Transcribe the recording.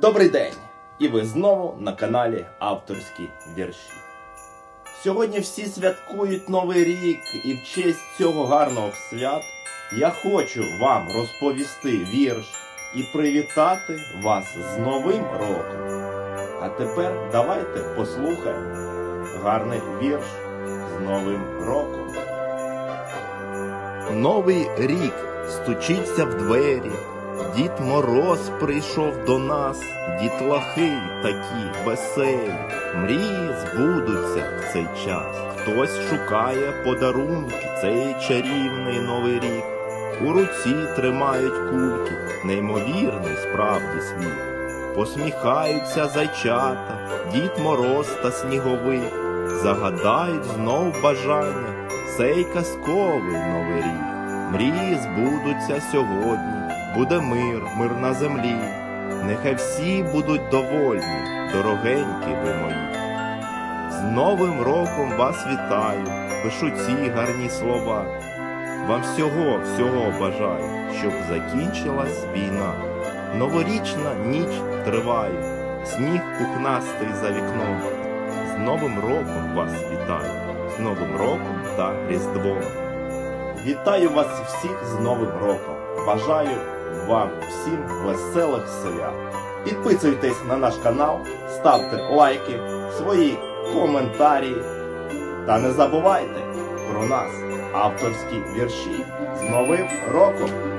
Добрий день! І ви знову на каналі Авторські вірші. Сьогодні всі святкують Новий рік, і в честь цього гарного свят я хочу вам розповісти вірш і привітати вас з Новим роком. А тепер давайте послухаємо гарний вірш з Новим роком. Новий рік стучиться в двері. Дід Мороз прийшов до нас, дітлахи такі веселі, мрії збудуться в цей час. Хтось шукає подарунки, цей чарівний новий рік. У руці тримають кульки, неймовірний справді світ. Посміхаються зайчата, дід Мороз та сніговик, загадають знов бажання, цей казковий новий рік. Мрії збудуться сьогодні, буде мир, мир на землі. Нехай всі будуть довольні, дорогенькі ви мої. З Новим роком вас вітаю, пишу ці гарні слова. Вам всього, всього бажаю, щоб закінчилась війна. Новорічна ніч триває, сніг пухнастий за вікном. З Новим роком вас вітаю, з Новим роком та Різдвом. Вітаю вас всіх з Новим роком! Бажаю вам всім веселих свят! Підписуйтесь на наш канал, ставте лайки, свої коментарі. Та не забувайте про нас, авторські вірші. З Новим роком!